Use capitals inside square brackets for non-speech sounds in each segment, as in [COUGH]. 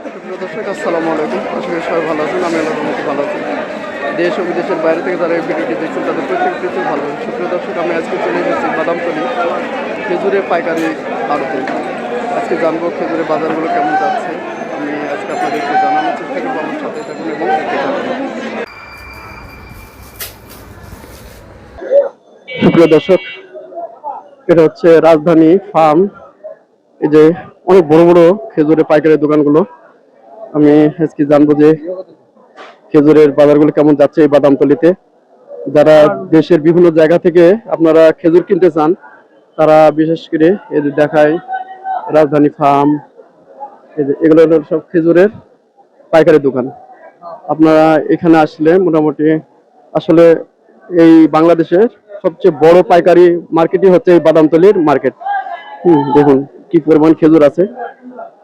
দর্শক, আসসালামু আলাইকুম। আশা সবাই ভালো আছেন আমি আল্লাহর রহমতে ভালো আছি। দেশ ও বিদেশের বাইরে থেকে যারা এই ভিডিওটি দেখছেন, তাদের প্রত্যেক প্রচুর ভালো। সুপ্রিয় দর্শক, আমি আজকে চলে এসেছি বাদামতলি খেজুরের পাইকারি আড়তে। আজকে জানব খেজুরের বাজারগুলো কেমন যাচ্ছে। আমি আজকে আপনাদেরকে জানানোর চেষ্টা করব, আমার সাথে থাকুন এবং সুপ্রিয় দর্শক, এটা হচ্ছে রাজধানী ফার্ম। এই যে অনেক বড় বড় খেজুরের পাইকারি দোকানগুলো। আমি আজকে জানব যে খেজুরের বাজারগুলো কেমন যাচ্ছে এই বাদামতলিতে। যারা দেশের বিভিন্ন জায়গা থেকে আপনারা খেজুর কিনতে চান, তারা বিশেষ করে এদের দেখায় রাজধানী ফার্ম এগুলো সব খেজুরের পাইকারি দোকান। আপনারা এখানে আসলে মোটামুটি আসলে এই বাংলাদেশের সবচেয়ে বড় পাইকারি মার্কেটই হচ্ছে এই বাদামতলির মার্কেট। হুম, দেখুন কি পরিমাণ খেজুর আছে।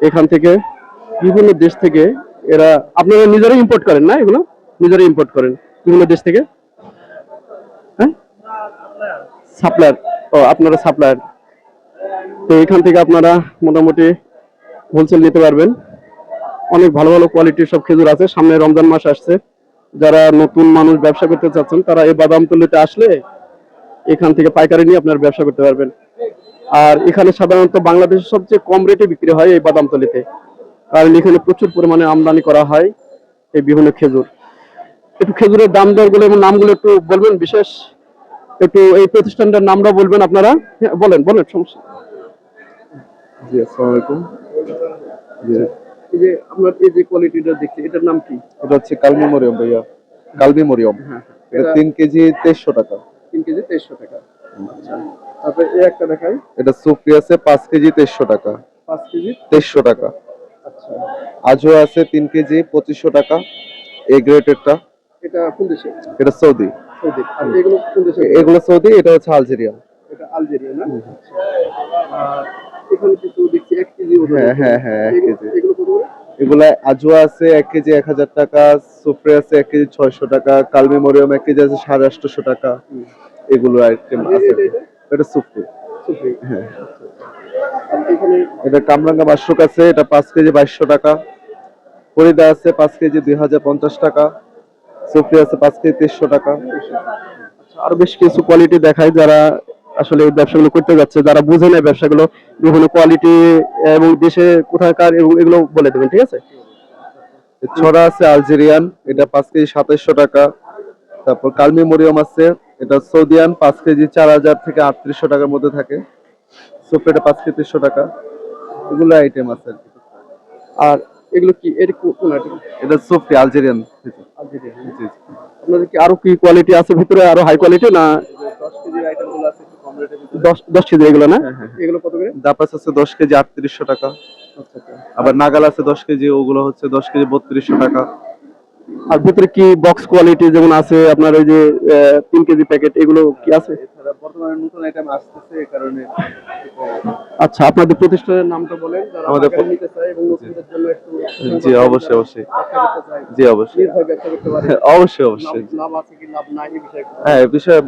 এখান থেকে বিভিন্ন দেশ থেকে এরা, আপনারা নিজেরাই ইম্পোর্ট করেন না এগুলো? নিজেরাই ইম্পোর্ট করেন বিভিন্ন দেশ থেকে? হ্যাঁ? সাপ্লায়ার ও, আপনারা সাপ্লায়ার তো এখান থেকে আপনারা মোটামুটি হোলসেল নিতে পারবেন। অনেক ভালো ভালো কোয়ালিটির সব খেজুর আছে। সামনে রমজান মাস আসছে। যারা নতুন মানুষ ব্যবসা করতে চাচ্ছেন, তারা এই বাদামতলিতে আসলে এখান থেকে পাইকারি নিয়ে আপনার ব্যবসা করতে পারবেন। আর এখানে সাধারণত বাংলাদেশের সবচেয়ে কম রেটে বিক্রি হয় এই বাদামতলিতে কারণ এখানে প্রচুর পরিমাণে আমদানি করা হয় এই বিভিন্ন খেজুর। একটু খেজুরের দাম দরগুলো এবং নামগুলো একটু বলবেন বিশেষ? একটু এই প্রতিষ্ঠানটার নামটা বলবেন আপনারা? হ্যাঁ, বলেন বলেন সমস্যা জি আসসালামু আলাইকুম। এই যে এই যে কোয়ালিটিটা দেখছি এটার নাম কি? এটা হচ্ছে কালমি মরিয়ম ভাইয়া। কালমি মরিয়ম। হ্যাঁ এটা এটা তিন কেজি তেইশশো টাকা। তিন কেজি তেইশশো টাকা। আচ্ছা তারপরে এই একটা দেখাই। এটা আছে পাঁচ কেজি তেইশশো টাকা। পাঁচ কেজি তেইশশো টাকা। আজও আছে তিন কেজি পঁচিশশো টাকা এই গ্রেটেডটা এটা কোন দেশে? এটা সৌদি। সৌদি। এগুলো কোন দেশে? এগুলো সৌদি এটা হচ্ছে আলজেরিয়া। এটা আলজেরিয়া না? আচ্ছা। এখানে কিছু দেখছি এক কেজি হ্যাঁ, হ্যাঁ, হ্যাঁ, এগুলো- কত এগুলা আজওয়া আছে এক কেজি এক হাজার টাকা সুফরি আছে এক কেজি ছয়শো টাকা কালমি মরিয়ম এক কেজি আছে সাড়ে আটশোশো টাকা। এগুলো আইটেম আছে। এটা- এটা হ্যাঁ। এটা কামরাঙ্গা মাশরুক আছে এটা পাঁচ কেজি বাইশশো টাকা। ফরিদা আছে পাঁচ কেজি দুই হাজার পঞ্চাশ টাকা। সুফরি আছে পাঁচ কেজি তেইশশো টাকা। আচ্ছা, আরও বেশ কিছু কোয়ালিটি দেখায় যারা আসলে এই ব্যবসাগুলো করতে যাচ্ছে যারা বুঝে নেয় ব্যবসাগুলো বিভিন্ন কোয়ালিটি এবং দেশে কোথাকার এবং এগুলো বলে দেবেন ঠিক আছে? ছড়া আছে আলজেরিয়ান এটা পাঁচ কেজি সাতাইশশো টাকা। তারপর কালমি মরিয়ম আছে এটা সৌদিয়ান পাঁচ কেজি চার হাজার থেকে আটত্রিশশো টাকার মধ্যে থাকে। সুফরি এটা পাঁচ কেজি তিনশো টাকা। এগুলো আইটেম আছে আর কি। আর এগুলো কি কো- কোন? এটা সুফরি আলজেরিয়ান। আলজেরিয়া, হ্যাঁ। জি, জি। আপনাদের কি আরও কি কোয়ালিটি আছে ভিতরে? আরও হাই কোয়ালিটি না দশ কেজি এগুলো না? এগুলো কত করে? দাপাস আছে দশ কেজি আটত্রিশশো টাকা। আচ্ছা আচ্ছা। আবার নাগাল আছে দশ কেজি ওগুলো হচ্ছে দশ কেজি বত্রিশশো টাকা। আর ভিতরে কি বক্স কোয়ালিটি যেমন আছে আপনার ওই যে তিন কেজি প্যাকেট এগুলো কি আছে? আচ্ছা আপনাদের প্রতিষ্ঠানের নামটা বলেন আমাদের জি অবশ্যই [LAUGHS] অবশ্যই। জি অবশ্যই। অবশ্যই অবশ্যই। হ্যাঁ বিষয়ে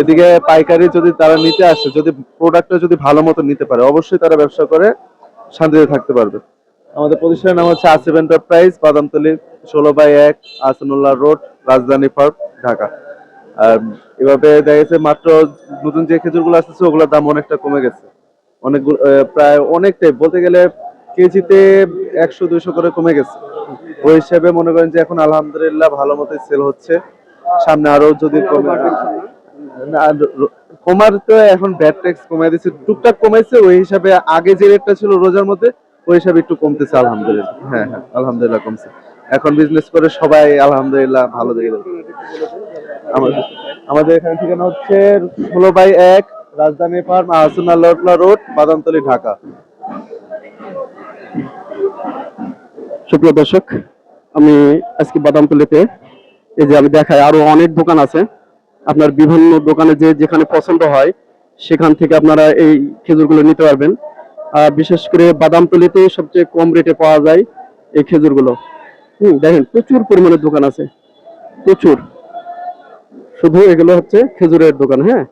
এদিকে পাইকারি যদি তারা নিতে আসে যদি প্রোডাক্টটা যদি ভালো মতো নিতে পারে অবশ্যই তারা ব্যবসা করে শান্তিতে থাকতে পারবে। আমাদের প্রতিষ্ঠানের নাম হচ্ছে আসিফ এন্টারপ্রাইজ বাদামতলি ষোলো বাই এক আসানুল্লাহ রোড রাজধানী পার্ক ঢাকা। আর এভাবে দেখা গেছে মাত্র নতুন যে খেজুরগুলো আসতেছে ওগুলোর দাম অনেকটা কমে গেছে। অনেক প্রায় অনেকটাই। বলতে গেলে কেজিতে একশো দুইশো করে কমে গেছে। ওই হিসাবে মনে করেন যে এখন আলহামদুলিল্লাহ ভালো মতোই সেল হচ্ছে। সামনে আরও যদি কমে কমার তো এখন ব্যাট ট্যাক্স কমাই দিচ্ছে। টুকটাক কমাইছে ওই হিসাবে আগে যে রেটটা ছিল রোজার মধ্যে ওই একটু কমতেছে, আলহামদুলিল্লাহ। হ্যাঁ হ্যাঁ আলহামদুলিল্লাহ কমছে। এখন বিজনেস করে সবাই আলহামদুলিল্লাহ ভালো যাচ্ছে। আমাদের এখানে ঠিকানা হচ্ছে ষোলো বাই এক রাজধানী ফার্ম, আহসান রোড, বাদামতলি, ঢাকা। সুপ্রিয় দর্শক, আমি আজকে বাদামতলিতে, এই যে আমি দেখাই আরও অনেক দোকান আছে। আপনার বিভিন্ন দোকানে যে যেখানে পছন্দ হয়, সেখান থেকে আপনারা এই খেজুরগুলো নিতে পারবেন। বিশেষ করে বাদামতলিতে সবচেয়ে কম রেটে পাওয়া যায় এই খেজুরগুলো। হুম, দেখেন, প্রচুর পরিমাণে দোকান আছে। প্রচুর। শুধু এগুলো হচ্ছে খেজুরের দোকান হ্যাঁ?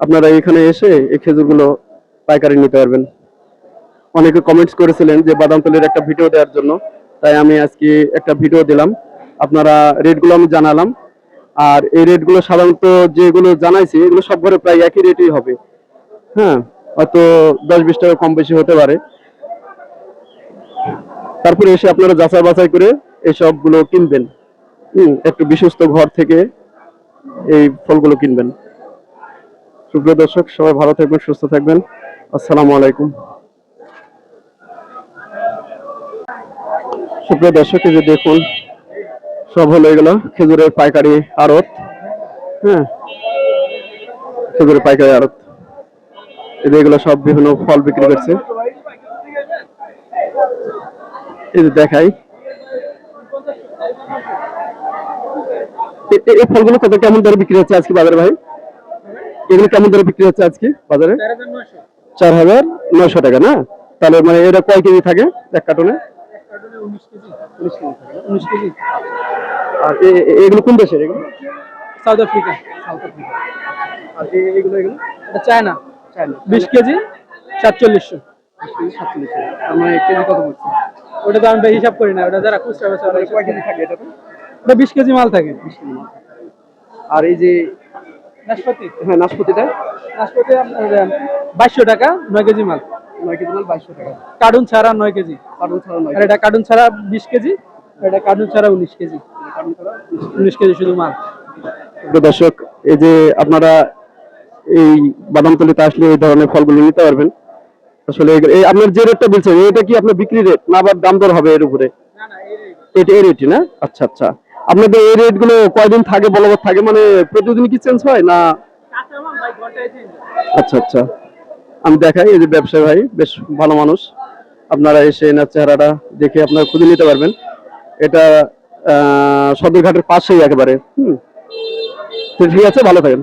আপনারা এখানে এসে এই খেজুরগুলো পাইকারি নিতে পারবেন। অনেকে কমেন্টস করেছিলেন যে বাদামতলির একটা ভিডিও দেওয়ার জন্য। তাই আমি আজকে একটা ভিডিও দিলাম। আপনারা রেটগুলো আমি জানালাম। আর এই রেটগুলো সাধারণত যেগুলো জানাইছি, এগুলো সব ঘরে প্রায় একই রেটই হবে। হ্যাঁ? হয়তো দশ বিশ টাকা কম বেশি হতে পারে। তারপরে এসে আপনারা যাচাই বাছাই করে এই সবগুলো কিনবেন। হুম, একটু বিশ্বস্ত ঘর থেকে এই ফলগুলো কিনবেন। সুপ্রিয় দর্শক, সবাই ভালো থাকবেন, সুস্থ থাকবেন। আসসালামু আলাইকুম। সুপ্রিয় দর্শক যে দেখুন, সব হলো এগুলো খেজুরের পাইকারি আড়ত। হ্যাঁ খেজুরের পাইকারি আড়ত। এগুলো সব বিভিন্ন ফল বিক্রি করছে। এই যে দেখাই। এই ফলগুলো কত কেমন দরে বিক্রি হচ্ছে আজকে বাজারে ভাই? এগুলো কেমন দরে বিক্রি হচ্ছে আজকে বাজারে? চার হাজার নয়শো টাকা না? তাহলে মানে এটা কয় কেজি থাকে এক কার্টনে? আর এগুলো কোন দেশের এগুলো? South Africa. আর এগুলো এগুলো? এটা চায়না। বিশ কেজি সাতচল্লিশশো। ওটা তো আমি হিসাব করি না ওটা যারা খুচরা বেচা এটাতে? ওটা বিশ কেজি মাল থাকে। আর এই যে নাশপাতি। হ্যাঁ নাশপাতিটা? নাশপাতি আপনার বাইশশো টাকা নয় কেজি মাল। নয় কেজি মাল বাইশশো টাকা। কার্টুন ছাড়া নয় কেজি। কার্টুন ছাড়া নয় আর এটা কার্টুন ছাড়া বিশ কেজি এটা কার্টুন ছাড়া উনিশ কেজি। উনিশ কেজি শুধু মাল। দর্শক এই যে আপনারা এই বাদামতলিতে আসলে এই ধরনের ফলগুলো নিতে পারবেন। আসলে এই আপনার যে রেটটা বলছেন এটা কি আপনার বিক্রি রেট না আবার দাম দর হবে এর উপরে? এটা এই রেটই না? আচ্ছা আচ্ছা। আপনাদের এই রেটগুলো কয়দিন থাকে বলবৎ থাকে? মানে প্রতিদিন কি চেঞ্জ হয় না? আচ্ছা আচ্ছা। আমি দেখাই এই যে ব্যবসায়ী ভাই বেশ ভালো মানুষ। আপনারা এসে এনার চেহারাটা দেখে আপনারা খুঁজে নিতে পারবেন। এটা সদরঘাটের পাশেই একেবারে। হুম। ঠিক আছে ভালো থাকেন।